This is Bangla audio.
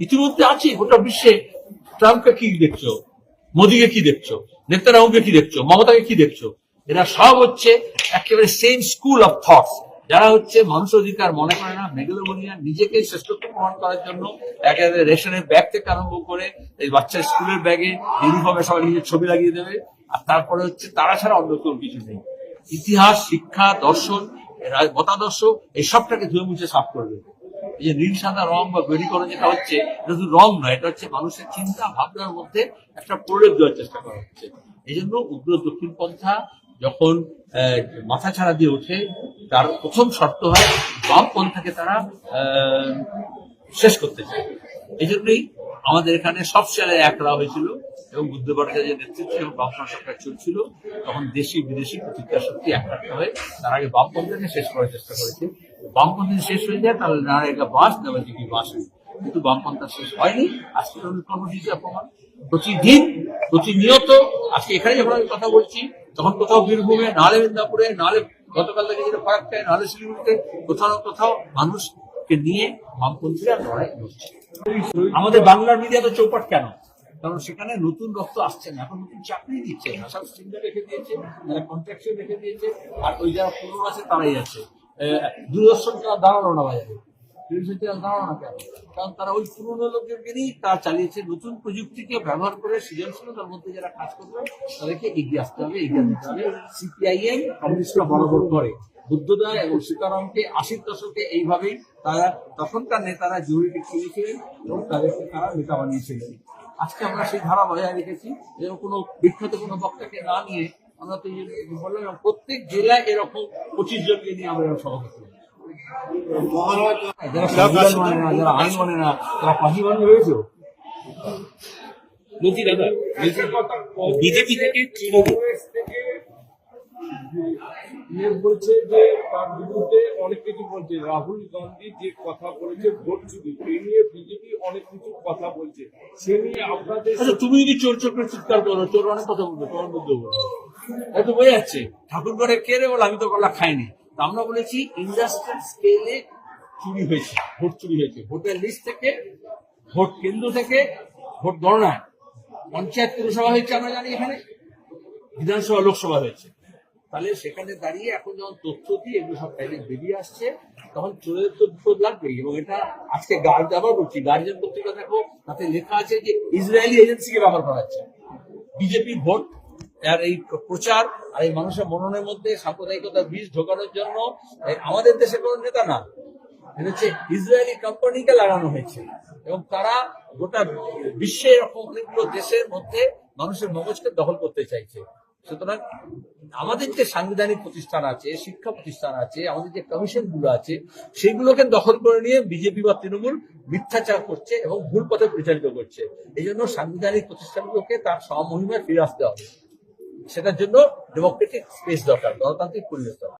ইতিমধ্যে আছে, গোটা বিশ্বে। ট্রাম্পকে কি দেখছ? মোদিকে কি দেখছ? নেতারাহুকে কি দেখছ? মমতাকে কি দেখছ? এরা সব হচ্ছে একেবারে সেম স্কুল অফ থটস যারা হচ্ছে মানুষ অধিকার মনে করে না মেগালোমনিয়া নিজেকে শ্রেষ্ঠত্ব প্রমাণ করার জন্য একেবারে রেশনের ব্যাগ থেকে আরম্ভ করে এই বাচ্চার স্কুলের ব্যাগে ইউনিফর্মে সবাই নিজের ছবি লাগিয়ে দেবে। আর তারপরে হচ্ছে তারা ছাড়া অন্য কোনো কিছু নেই। ইতিহাস, শিক্ষা, দর্শন মতাদর্শ এই সবটাকে ধুয়ে মুছে সাফ করবে এই যে নীল সাদা রং বা বেরিকরণ যেটা হচ্ছে, এটা শুধু রং নয়, এটা হচ্ছে মানুষের চিন্তা ভাবনার মধ্যে একটা প্রলেপ দেওয়ার চেষ্টা করা হচ্ছে। এই জন্য উগ্র দক্ষিণ পন্থা যখন মাথা ছাড়া দিয়ে ওঠে, তার প্রথম শর্ত হয় বাম পন্থাকে তারা শেষ করতে চায়। এই জন্যই আমাদের এখানে সব সালে এক রাও হয়েছিল। এবং বুদ্ধ ভট্টাচার্যের নেতৃত্বে এবং বামফ্রন্ট সরকার চলছিল, তখন দেশি বিদেশি প্রতিক্রিয়া শক্তি একত্র হয়ে তার আগে বামপন্থাকে শেষ করার চেষ্টা করেছে। বামপন্থী শেষ হয়ে যায়, তাহলে নারায়ণা বাস নেওয়াজি কি বাস কিন্তু বামপন্থা শেষ হয়নি। আজকে কর্মসূচি প্রমাণ, প্রতিদিন, প্রতিনিয়ত, আজকে এখানে যখন আমি কথা বলছি তখন কোথাও বীরভূমে, নালে মেদিনীপুরে নাহলে গতকাল থেকে যেটা ফারাক্কায় নাহলে শিলিগুড়িতে, কোথাও না কোথাও মানুষকে নিয়ে বামপন্থীরা লড়াই করছে আমাদের বাংলার মিডিয়া তো চৌপাট কেন? কারণ সেখানে নতুন রক্ত আসছে না। এখন নতুন চাকরি দিচ্ছে সব স্টিমটা রেখে দিয়েছে, যারা কন্ট্রাকশন রেখে দিয়েছে, আর ওই যারা পুরনো আছে, তারাই আছে। দূরদর্শন তারা দাঁড়াল না। বাজারে টেলিভিশন চ্যানেল দাঁড়াল না। কেন কারণ তারা ওই পুরনো লোকদেরকে নিয়েই তারা চালিয়েছে। নতুন প্রযুক্তিকে ব্যবহার করে সৃজনশীলতার মধ্যে যারা কাজ করবে, তাদেরকে এগিয়ে আসতে হবে, এগিয়ে দিতে হবে। সিপিআইএম কমিউনিস্টরা বরাবর করে। বুদ্ধদয় এবং সীতারামকে আশির দশকে এইভাবেই তারা তখনকার নেতারা জরুরি খেয়েছিলেন এবং তাদেরকে তারা নেতা বানিয়েছিলেন। আজকে আমরা সেই ধারা বজায় রেখেছি যে কোনো বিখ্যাত কোনো বক্তাকে না নিয়ে আমরা তো বললাম প্রত্যেক জেলায় এরকম পঁচিশ জনকে নিয়ে আমরা সভা করতে যারা মানে না যারা আইন মানে না তারা পাখি মানে হয়েছে বলছি দাদা বিজেপি থেকে তৃণমূল। থেকে ইয়ে বলছে যে তার বিরুদ্ধে অনেক কিছু বলছে। রাহুল গান্ধী যে কথা বলেছে ভোট চুরি এই নিয়ে বিজেপি অনেক কিছু কথা বলছে। সে নিয়ে আপনাদের আচ্ছা তুমি যদি চোর চোর করে চিৎকার করো, চোর অনেক কথা বলবে, তোমার মধ্যে বলবে এত বোঝা যাচ্ছে। ঠাকুর ঘরে কে রে বলে, আমি তো গলা খাইনি। আমরা বলেছি ইন্ডাস্ট্রিয়াল স্কেলে চুরি হয়েছে, ভোট চুরি হয়েছে। ভোটের লিস্ট থেকে, ভোট কেন্দ্র থেকে ভোট গণনায়। পঞ্চায়েত পুরসভা হয়েছে, আমরা জানি এখানে। বিধানসভা, লোকসভা হয়েছে। তাহলে সেখানে দাঁড়িয়ে এখন যখন তথ্য দিয়ে এগুলো সব বাইরে বেরিয়ে আসছে, তখন চোরের তো বিপদ লাগবেই এবং এটা আজকে গার্ড আবার বলছি গার্জিয়ান পত্রিকা দেখো, তাতে লেখা আছে যে ইসরায়েলি এজেন্সিকে ব্যবহার করা হচ্ছে। বিজেপি ভোট, আর এই প্রচার, আর এই মানুষের মননের মধ্যে সাম্প্রদায়িকতার বীজ ঢোকানোর জন্য আমাদের দেশের কোনো নেতা না। এটা হচ্ছে ইসরায়েলি কোম্পানিকে লাগানো হয়েছে। এবং তারা গোটা বিশ্বে এরকম অনেকগুলো দেশের মধ্যে মানুষের মগজকে দখল করতে চাইছে। সুতরাং আমাদের যে সাংবিধানিক প্রতিষ্ঠান আছে, শিক্ষা প্রতিষ্ঠান আছে, আমাদের যে কমিশনগুলো আছে, সেগুলোকে দখল করে নিয়ে বিজেপি বা তৃণমূল মিথ্যাচার করছে এবং ভুল পথে পরিচালিত করছে। এই জন্য সাংবিধানিক প্রতিষ্ঠানগুলোকে তার সমহিমায় ফিরে আসতে হবে। সেটার জন্য ডেমোক্রেটিক স্পেস দরকার, গণতান্ত্রিক পরিবেশ দরকার।